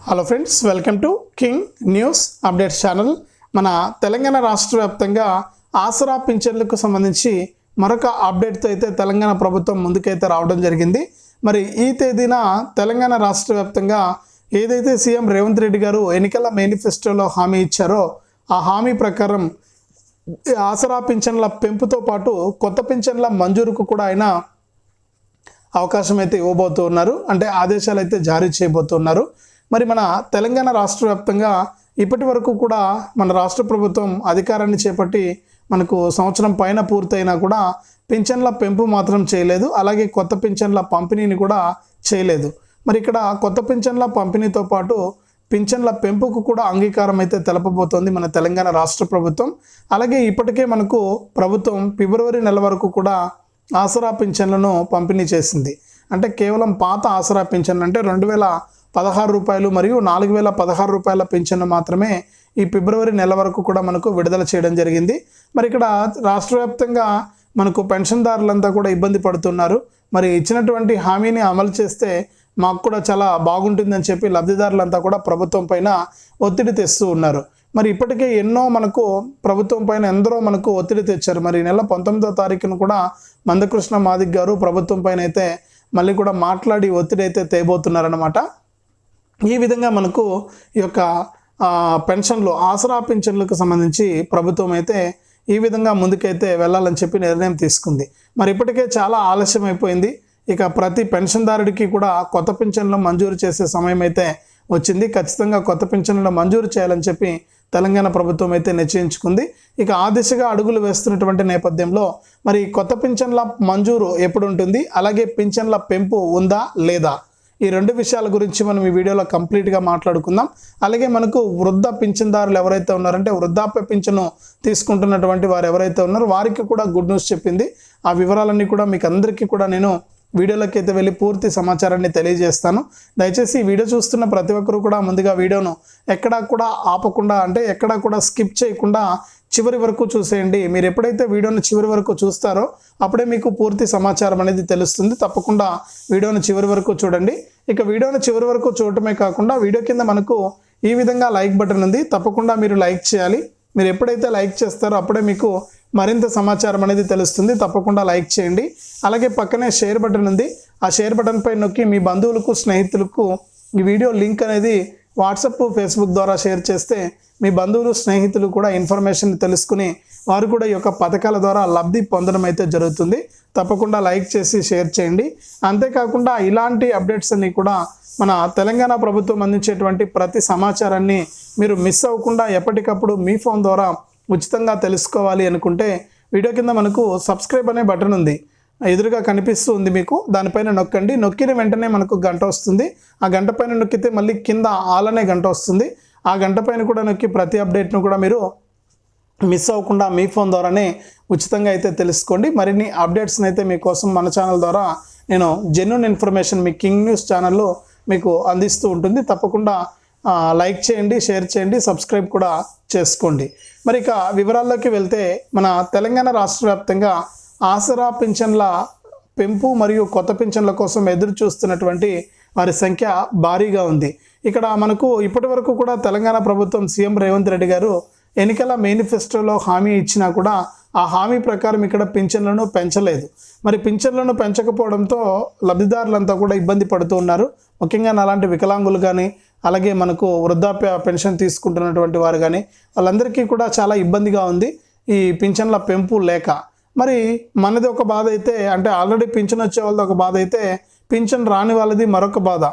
Hello friends welcome to King News updates channel మన తెలంగాణ రాష్ట్ర వ్యాప్తంగా ఆసరా పింఛన్లకు సంబంధించి మరొక అప్డేట్తో అయితే తెలంగాణ ప్రభుత్వం ముందుకైతే రావడం జరిగింది. మరి ఈ తేదీన తెలంగాణ రాష్ట్ర వ్యాప్తంగా ఏదైతే సీఎం రేవంత్ రెడ్డి గారు ఎన్నికల మేనిఫెస్టోలో హామీ ఇచ్చారో ఆ హామీ ప్రకారం ఆసరా పింఛన్ల పెంపుతో పాటు కొత్త పింఛన్ల మంజూరుకు కూడా ఆయన అవకాశం అయితే ఇవ్వబోతున్నారు అంటే ఆదేశాలు అయితే జారీ చేయబోతున్నారు మరి మన తెలంగాణ రాష్ట్ర వ్యాప్తంగా ఇప్పటి వరకు కూడా మన రాష్ట్ర ప్రభుత్వం అధికారాన్ని చేపట్టి మనకు సంవత్సరం పైన పూర్తయినా కూడా పింఛన్ల పెంపు మాత్రం చేయలేదు. అలాగే కొత్త పింఛన్ల పంపిణీని కూడా చేయలేదు. మరి ఇక్కడ కొత్త పింఛన్ల పంపిణీతో పాటు పింఛన్ల పెంపుకు కూడా అంగీకారం అయితే తెలపబోతోంది మన తెలంగాణ రాష్ట్ర ప్రభుత్వం. అలాగే ఇప్పటికే మనకు ప్రభుత్వం ఫిబ్రవరి నెల వరకు కూడా ఆసరా పింఛన్లను పంపిణీ చేసింది. అంటే కేవలం పాత ఆసరా పింఛన్ అంటే రెండు వేల పదహారు రూపాయలు మరియు నాలుగు వేల పదహారు రూపాయల పెన్షన్ మాత్రమే ఈ ఫిబ్రవరి నెల వరకు కూడా మనకు విడుదల చేయడం జరిగింది. మరి ఇక్కడ రాష్ట్ర వ్యాప్తంగా మనకు పెన్షన్దారులంతా కూడా ఇబ్బంది పడుతున్నారు. మరి ఇచ్చినటువంటి హామీని అమలు చేస్తే మాకు కూడా చాలా బాగుంటుందని చెప్పి లబ్ధిదారులంతా కూడా ప్రభుత్వం పైన ఒత్తిడి తెస్తూ ఉన్నారు. మరి ఇప్పటికే ఎన్నో మనకు ప్రభుత్వం పైన ఎందరో మనకు ఒత్తిడి తెచ్చారు. మరి ఈ నెల పంతొమ్మిదో తారీఖున కూడా మందకృష్ణ మాదిక్ గారు ప్రభుత్వం పైన అయితే మళ్ళీ కూడా మాట్లాడి ఒత్తిడి అయితే తేబోతున్నారనమాట ఈ విధంగా మనకు ఈ యొక్క పెన్షన్లు ఆసరా పెన్షన్లకు సంబంధించి ప్రభుత్వం అయితే ఈ విధంగా ముందుకైతే వెళ్ళాలని చెప్పి నిర్ణయం తీసుకుంది. మరి ఇప్పటికే చాలా ఆలస్యం అయిపోయింది ఇక ప్రతి పెన్షన్దారుడికి కూడా కొత్త పెన్షన్లు మంజూరు చేసే సమయం అయితే వచ్చింది. ఖచ్చితంగా కొత్త పెన్షన్లు మంజూరు చేయాలని చెప్పి తెలంగాణ ప్రభుత్వం అయితే నిశ్చయించుకుంది. ఇక ఆ దిశగా అడుగులు వేస్తున్నటువంటి నేపథ్యంలో మరి కొత్త పింఛన్ల మంజూరు ఎప్పుడు ఉంటుంది అలాగే పింఛన్ల పెంపు ఉందా లేదా? ఈ రెండు విషయాల గురించి మనం ఈ వీడియోలో కంప్లీట్గా మాట్లాడుకుందాం. అలాగే మనకు వృద్ధ పింఛన్దారులు ఎవరైతే ఉన్నారంటే వృద్ధాప్య పింఛను తీసుకుంటున్నటువంటి వారు ఎవరైతే ఉన్నారో వారికి కూడా గుడ్ న్యూస్ చెప్పింది. ఆ వివరాలన్నీ కూడా మీకు అందరికీ కూడా నేను వీడియోలోకి అయితే వెళ్ళి పూర్తి సమాచారాన్ని తెలియజేస్తాను. దయచేసి ఈ వీడియో చూస్తున్న ప్రతి ఒక్కరూ కూడా ముందుగా వీడియోను ఎక్కడా కూడా ఆపకుండా అంటే ఎక్కడా కూడా స్కిప్ చేయకుండా చివరి వరకు చూసేయండి. మీరు ఎప్పుడైతే వీడియోను చివరి వరకు చూస్తారో అప్పుడే మీకు పూర్తి సమాచారం అనేది తెలుస్తుంది. తప్పకుండా వీడియోను చివరి వరకు చూడండి. ఇక వీడియోను చివరి వరకు చూడటమే కాకుండా వీడియో కింద మనకు ఈ విధంగా లైక్ బటన్ ఉంది. తప్పకుండా మీరు లైక్ చేయాలి. మీరు ఎప్పుడైతే లైక్ చేస్తారో అప్పుడే మీకు మరింత సమాచారం అనేది తెలుస్తుంది. తప్పకుండా లైక్ చేయండి. అలాగే పక్కనే షేర్ బటన్ ఉంది. ఆ షేర్ బటన్ పై నొక్కి మీ బంధువులకు స్నేహితులకు ఈ వీడియో లింక్ అనేది వాట్సప్ ఫేస్బుక్ ద్వారా షేర్ చేస్తే మీ బంధువులు స్నేహితులు కూడా ఇన్ఫర్మేషన్ తెలుసుకుని వారు కూడా ఈ యొక్క పథకాల ద్వారా లబ్ధి పొందడం అయితే జరుగుతుంది. తప్పకుండా లైక్ చేసి షేర్ చేయండి. అంతేకాకుండా ఇలాంటి అప్డేట్స్ అన్ని కూడా మన తెలంగాణ ప్రభుత్వం అందించేటువంటి ప్రతి సమాచారాన్ని మీరు మిస్ అవ్వకుండా ఎప్పటికప్పుడు మీ ఫోన్ ద్వారా ఉచితంగా తెలుసుకోవాలి అనుకుంటే వీడియో కింద మనకు సబ్స్క్రైబ్ అనే బటన్ ఉంది. ఎదురుగా కనిపిస్తూ ఉంది మీకు. దానిపైన నొక్కండి. నొక్కిన వెంటనే మనకు గంట వస్తుంది. ఆ గంట పైన నొక్కితే మళ్ళీ కింద ఆలనే గంట వస్తుంది. ఆ గంట పైన కూడా నొక్కి ప్రతి అప్డేట్ను కూడా మీరు మిస్ అవ్వకుండా మీ ఫోన్ ద్వారానే ఉచితంగా అయితే తెలుసుకోండి. మరిన్ని అప్డేట్స్ని అయితే మీకోసం మన ఛానల్ ద్వారా నేను జెన్యున్ ఇన్ఫర్మేషన్ మీ కింగ్ న్యూస్ ఛానల్లో మీకు అందిస్తూ ఉంటుంది. తప్పకుండా లైక్ చేయండి షేర్ చేయండి సబ్స్క్రైబ్ కూడా చేసుకోండి. మరి ఇక వివరాల్లోకి వెళ్తే మన తెలంగాణ రాష్ట్ర వ్యాప్తంగా ఆసరా పింఛన్ల పెంపు మరియు కొత్త పింఛన్ల కోసం ఎదురు చూస్తున్నటువంటి వారి సంఖ్య భారీగా ఉంది. ఇక్కడ మనకు ఇప్పటి వరకు కూడా తెలంగాణ ప్రభుత్వం సీఎం రేవంత్ రెడ్డి గారు ఎన్నికల మేనిఫెస్టోలో హామీ ఇచ్చినా కూడా ఆ హామీ ప్రకారం ఇక్కడ పింఛన్లను పెంచలేదు. మరి పింఛన్లను పెంచకపోవడంతో లబ్ధిదారులంతా కూడా ఇబ్బంది పడుతూ ఉన్నారు. ముఖ్యంగా అలాంటి వికలాంగులు కానీ అలాగే మనకు వృద్ధాప్య పెన్షన్ తీసుకుంటున్నటువంటి వారు కానీ వాళ్ళందరికీ కూడా చాలా ఇబ్బందిగా ఉంది ఈ పింఛన్ల పెంపు లేక. మరి మనది ఒక బాధ అయితే అంటే ఆల్రెడీ పింఛన్ వచ్చే వాళ్ళది ఒక బాధ అయితే పింఛన్ రాని వాళ్ళది మరొక బాధ.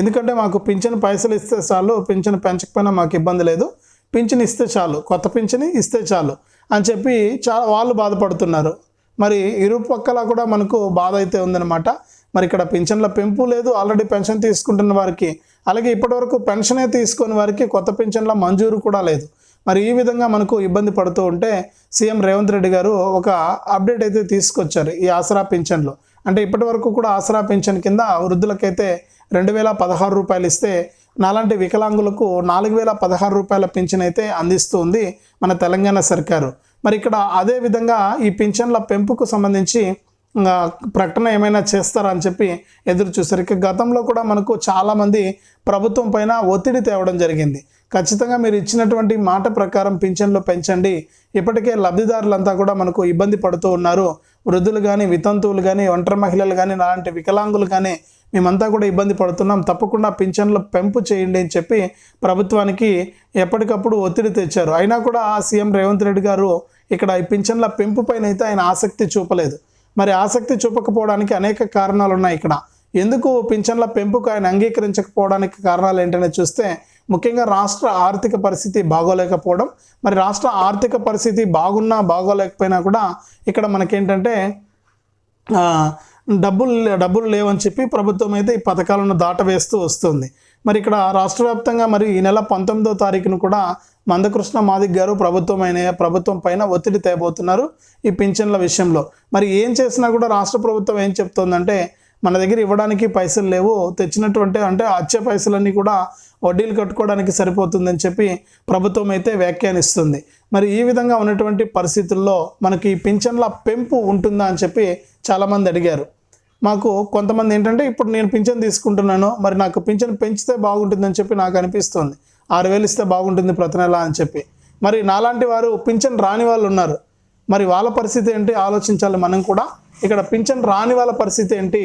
ఎందుకంటే మాకు పింఛన్ పైసలు ఇస్తే చాలు పింఛన్ పెంచకపోయినా మాకు ఇబ్బంది లేదు. పింఛన్ ఇస్తే చాలు కొత్త పింఛన్ ఇస్తే చాలు అని చెప్పి చాలా వాళ్ళు బాధపడుతున్నారు. మరి ఇరు పక్కల కూడా మనకు బాధ అయితే ఉందన్నమాట. మరి ఇక్కడ పింఛన్ల పెంపు లేదు ఆల్రెడీ పెన్షన్ తీసుకుంటున్న వారికి అలాగే ఇప్పటివరకు పెన్షనే తీసుకుని వారికి కొత్త పింఛన్ల మంజూరు కూడా లేదు. మరి ఈ విధంగా మనకు ఇబ్బంది పడుతూ ఉంటే సీఎం రేవంత్ రెడ్డి గారు ఒక అప్డేట్ అయితే తీసుకొచ్చారు ఈ ఆసరా పింఛన్లు. అంటే ఇప్పటి వరకు కూడా ఆసరా పింఛన్ కింద వృద్ధులకైతే రెండు వేల పదహారు రూపాయలు ఇస్తే నాలాంటి వికలాంగులకు నాలుగు వేల పదహారు రూపాయల పింఛన్ అయితే అందిస్తూ ఉంది మన తెలంగాణ సర్కారు. మరి ఇక్కడ అదే విధంగా ఈ పింఛన్ల పెంపుకు సంబంధించి ప్రకటన ఏమైనా చేస్తారా అని చెప్పి ఎదురు చూస్తారు ఇక గతంలో కూడా మనకు చాలామంది ప్రభుత్వం పైన ఒత్తిడి తేవడం జరిగింది. ఖచ్చితంగా మీరు ఇచ్చినటువంటి మాట ప్రకారం పింఛన్లు పెంచండి. ఇప్పటికే లబ్ధిదారులంతా కూడా మనకు ఇబ్బంది పడుతూ ఉన్నారు. వృద్ధులు కానీ వితంతువులు కానీ ఒంటరి మహిళలు కానీ అలాంటి వికలాంగులు కానీ మేమంతా కూడా ఇబ్బంది పడుతున్నాం. తప్పకుండా పింఛన్ల పెంపు చేయండి అని చెప్పి ప్రభుత్వానికి ఎప్పటికప్పుడు ఒత్తిడి తెచ్చారు. అయినా కూడా సీఎం రేవంత్ రెడ్డి గారు ఇక్కడ ఈ పింఛన్ల పెంపు పైన అయితే ఆయన ఆసక్తి చూపలేదు. మరి ఆసక్తి చూపకపోవడానికి అనేక కారణాలు ఉన్నాయి ఇక్కడ. ఎందుకు పింఛన్ల పెంపుకు ఆయన అంగీకరించకపోవడానికి కారణాలు ఏంటనే చూస్తే ముఖ్యంగా రాష్ట్ర ఆర్థిక పరిస్థితి బాగోలేకపోవడం మరి రాష్ట్ర ఆర్థిక పరిస్థితి బాగున్నా బాగోలేకపోయినా కూడా ఇక్కడ మనకేంటంటే డబ్బులు డబ్బులు లేవని చెప్పి ప్రభుత్వం అయితే ఈ పథకాలను దాటవేస్తూ వస్తుంది. మరి ఇక్కడ రాష్ట్ర వ్యాప్తంగా మరి ఈ నెల పంతొమ్మిదో తారీఖును కూడా మందకృష్ణ మాదిక్ గారు ప్రభుత్వం అయిన ప్రభుత్వం పైన ఒత్తిడి తేబోతున్నారు ఈ పింఛన్ల విషయంలో. మరి ఏం చేసినా కూడా రాష్ట్ర ప్రభుత్వం ఏం చెప్తోందంటే మన దగ్గర ఇవ్వడానికి పైసలు లేవు. తెచ్చినటువంటి అంటే వచ్చే పైసలన్నీ కూడా వడ్డీలు కట్టుకోవడానికి సరిపోతుందని చెప్పి ప్రభుత్వం అయితే వ్యాఖ్యానిస్తుంది. మరి ఈ విధంగా ఉన్నటువంటి పరిస్థితుల్లో మనకి పింఛన్ల పెంపు ఉంటుందా అని చెప్పి చాలామంది అడిగారు. మాకు కొంతమంది ఏంటంటే ఇప్పుడు నేను పింఛన్ తీసుకుంటున్నాను మరి నాకు పింఛన్ పెంచితే బాగుంటుందని చెప్పి నాకు అనిపిస్తుంది. ఆరు వేలు ఇస్తే బాగుంటుంది ప్రతి నెల అని చెప్పి. మరి నాలాంటి వారు పింఛన్ రాని వాళ్ళు ఉన్నారు. మరి వాళ్ళ పరిస్థితి ఏంటి? ఆలోచించాలి మనం కూడా. ఇక్కడ పింఛన్ రాని వాళ్ళ పరిస్థితి ఏంటి?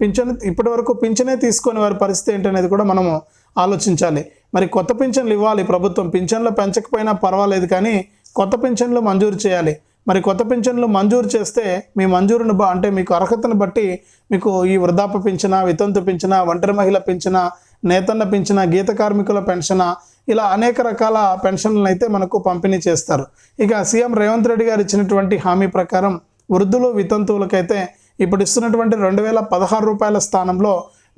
పింఛన్ ఇప్పటి వరకు పింఛనే తీసుకొని వారి పరిస్థితి ఏంటి అనేది కూడా మనము ఆలోచించాలి. మరి కొత్త పింఛన్లు ఇవ్వాలి ప్రభుత్వం. పింఛన్లు పెంచకపోయినా పర్వాలేదు కానీ కొత్త పింఛన్లు మంజూరు చేయాలి. మరి కొత్త పింఛన్లు మంజూరు చేస్తే మీ మంజూరును బా అంటే మీకు అర్హతను బట్టి మీకు ఈ వృద్ధాప్య పింఛన వితంతు పింఛన ఒంటరి మహిళ పింఛన నేతన్న పింఛన గీత కార్మికుల పెన్షన్ ఇలా అనేక రకాల పెన్షన్లను అయితే మనకు పంపిణీ చేస్తారు. ఇక సీఎం రేవంత్ రెడ్డి గారు ఇచ్చినటువంటి హామీ ప్రకారం వృద్ధులు వితంతువులకైతే ఇప్పుడు ఇస్తున్నటువంటి రెండు వేల పదహారు రూపాయల స్థానంలో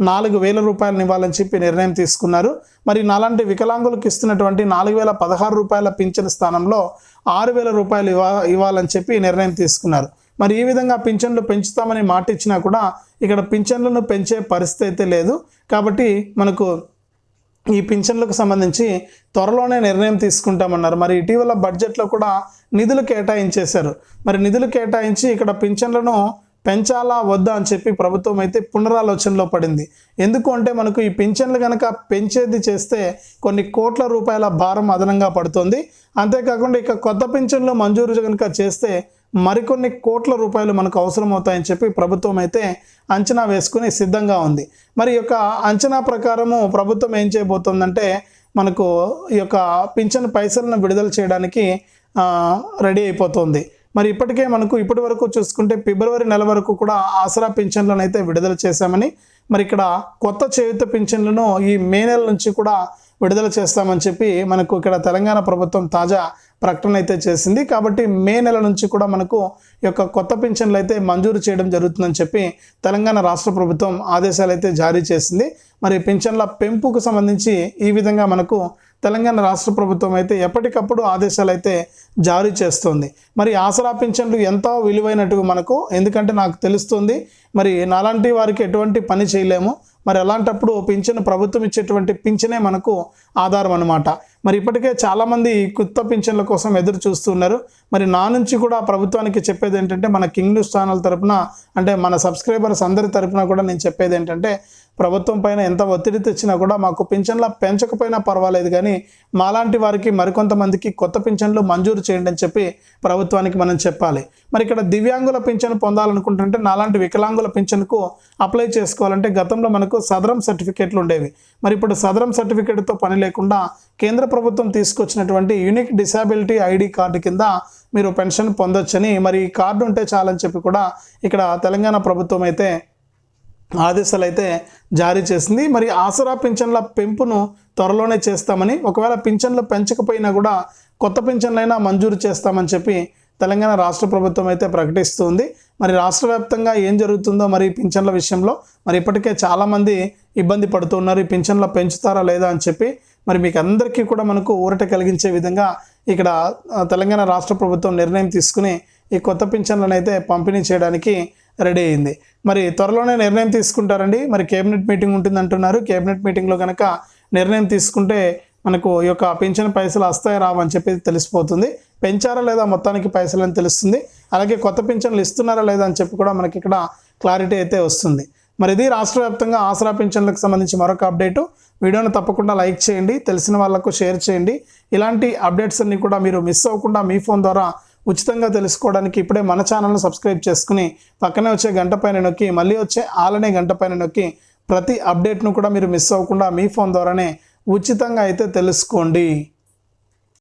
నాలుగు వేల రూపాయలను ఇవ్వాలని చెప్పి నిర్ణయం తీసుకున్నారు. మరి నాలాంటి వికలాంగులకు ఇస్తున్నటువంటి నాలుగు వేల పదహారు రూపాయల పింఛన్ స్థానంలో ఆరు వేల రూపాయలు ఇవ్వ ఇవ్వాలని చెప్పి నిర్ణయం తీసుకున్నారు. మరి ఈ విధంగా పింఛన్లు పెంచుతామని మాట ఇచ్చినా కూడా ఇక్కడ పింఛన్లను పెంచే పరిస్థితి అయితే లేదు. కాబట్టి మనకు ఈ పింఛన్లకు సంబంధించి త్వరలోనే నిర్ణయం తీసుకుంటామన్నారు. మరి ఇటీవల బడ్జెట్లో కూడా నిధులు కేటాయించేశారు. మరి నిధులు కేటాయించి ఇక్కడ పింఛన్లను పెంచాలా వద్దా అని చెప్పి ప్రభుత్వం అయితే పునరాలోచనలో పడింది. ఎందుకు అంటే మనకు ఈ పింఛన్లు కనుక పెంచేది చేస్తే కొన్ని కోట్ల రూపాయల భారం అదనంగా పడుతుంది. అంతేకాకుండా ఇక కొత్త పింఛన్లు మంజూరు కనుక చేస్తే మరికొన్ని కోట్ల రూపాయలు మనకు అవసరం అవుతాయని చెప్పి ప్రభుత్వం అయితే అంచనా వేసుకుని సిద్ధంగా ఉంది. మరి యొక్క అంచనా ప్రకారము ప్రభుత్వం ఏం చేయబోతుందంటే మనకు ఈ యొక్క పింఛన్ పైసలను విడుదల చేయడానికి రెడీ అయిపోతుంది. మరి ఇప్పటికే మనకు ఇప్పటి వరకు చూసుకుంటే ఫిబ్రవరి నెల వరకు కూడా ఆసరా పింఛన్లను అయితే విడుదల చేశామని మరి ఇక్కడ కొత్త చేయుత పింఛన్లను ఈ మే నెల నుంచి కూడా విడుదల చేస్తామని చెప్పి మనకు ఇక్కడ తెలంగాణ ప్రభుత్వం తాజా ప్రకటన అయితే చేసింది. కాబట్టి మే నెల నుంచి కూడా మనకు ఈ యొక్క కొత్త పింఛన్లు అయితే మంజూరు చేయడం జరుగుతుందని చెప్పి తెలంగాణ రాష్ట్ర ప్రభుత్వం ఆదేశాలు అయితే జారీ చేసింది. మరి పింఛన్ల పెంపుకు సంబంధించి ఈ విధంగా మనకు తెలంగాణ రాష్ట్ర ప్రభుత్వం అయితే ఎప్పటికప్పుడు ఆదేశాలు అయితే జారీ చేస్తుంది. మరి ఆసరా పింఛన్లు ఎంతో విలువైనట్టు మనకు ఎందుకంటే నాకు తెలుస్తుంది మరి నాలాంటి వారికి ఎటువంటి పని చేయలేము. మరి అలాంటప్పుడు పింఛను ప్రభుత్వం ఇచ్చేటువంటి పింఛనే మనకు ఆధారం అనమాట మరి ఇప్పటికే చాలామంది కొత్త పింఛన్ల కోసం ఎదురు చూస్తున్నారు మరి నా నుంచి కూడా ప్రభుత్వానికి చెప్పేది ఏంటంటే మన కింగ్ న్యూస్ ఛానల్ తరపున అంటే మన సబ్స్క్రైబర్స్ అందరి తరపున కూడా నేను చెప్పేది ఏంటంటే ప్రభుత్వం పైన ఎంత ఒత్తిడి తెచ్చినా కూడా మాకు పింఛన్ల పెంచకపోయినా పర్వాలేదు కానీ మాలాంటి వారికి మరికొంతమందికి కొత్త పింఛన్లు మంజూరు చేయండి అని చెప్పి ప్రభుత్వానికి మనం చెప్పాలి. మరి ఇక్కడ దివ్యాంగుల పింఛన్ పొందాలనుకుంటుంటే నాలాంటి వికలాంగుల పింఛన్కు అప్లై చేసుకోవాలంటే గతంలో మనకు సదరం సర్టిఫికేట్లు ఉండేవి. మరి ఇప్పుడు సదరం సర్టిఫికేట్తో పని లేకుండా కేంద్ర ప్రభుత్వం తీసుకొచ్చినటువంటి యూనిక్ డిసాబిలిటీ ఐడి కార్డు కింద మీరు పెన్షన్ పొందొచ్చని మరి ఈ కార్డు ఉంటే చాలని చెప్పి కూడా ఇక్కడ తెలంగాణ ప్రభుత్వం అయితే ఆదేశాలు అయితే జారీ చేసింది. మరి ఆసరా పింఛన్ల పెంపును త్వరలోనే చేస్తామని ఒకవేళ పింఛన్లు పెంచకపోయినా కూడా కొత్త పింఛన్లైనా మంజూరు చేస్తామని చెప్పి తెలంగాణ రాష్ట్ర ప్రభుత్వం అయితే ప్రకటిస్తుంది. మరి రాష్ట్ర వ్యాప్తంగా ఏం జరుగుతుందో మరి పింఛన్ల విషయంలో మరి ఇప్పటికే చాలామంది ఇబ్బంది పడుతున్నారు. ఈ పింఛన్ల పెంచుతారా లేదా అని చెప్పి మరి మీకు అందరికీ కూడా మనకు ఊరట కలిగించే విధంగా ఇక్కడ తెలంగాణ రాష్ట్ర ప్రభుత్వం నిర్ణయం తీసుకుని ఈ కొత్త పింఛన్లను అయితే పంపిణీ చేయడానికి రెడీ అయింది. మరి త్వరలోనే నిర్ణయం తీసుకుంటారండి. మరి కేబినెట్ మీటింగ్ ఉంటుంది అంటున్నారు కేబినెట్ మీటింగ్లో కనుక నిర్ణయం తీసుకుంటే మనకు ఈ యొక్క పింఛన్ పైసలు వస్తాయి రావని చెప్పి తెలిసిపోతుంది. పెంచారా లేదా మొత్తానికి పైసలు అని తెలుస్తుంది. అలాగే కొత్త పింఛన్లు ఇస్తున్నారా లేదా అని చెప్పి కూడా మనకి ఇక్కడ క్లారిటీ అయితే వస్తుంది. మరి ఇది రాష్ట్ర వ్యాప్తంగా ఆసరా పింఛన్లకు సంబంధించి మరొక అప్డేటు. వీడియోను తప్పకుండా లైక్ చేయండి తెలిసిన వాళ్ళకు షేర్ చేయండి. ఇలాంటి అప్డేట్స్ అన్ని కూడా మీరు మిస్ అవ్వకుండా మీ ఫోన్ ద్వారా ఉచితంగా తెలుసుకోవడానికి ఇప్పుడే మన ఛానల్ను సబ్స్క్రైబ్ చేసుకుని పక్కనే వచ్చే గంట పైన నొక్కి మళ్ళీ వచ్చే ఆలనే గంట పైన నొక్కి ప్రతి అప్డేట్ను కూడా మీరు మిస్ అవ్వకుండా మీ ఫోన్ ద్వారానే ఉచితంగా అయితే తెలుసుకోండి.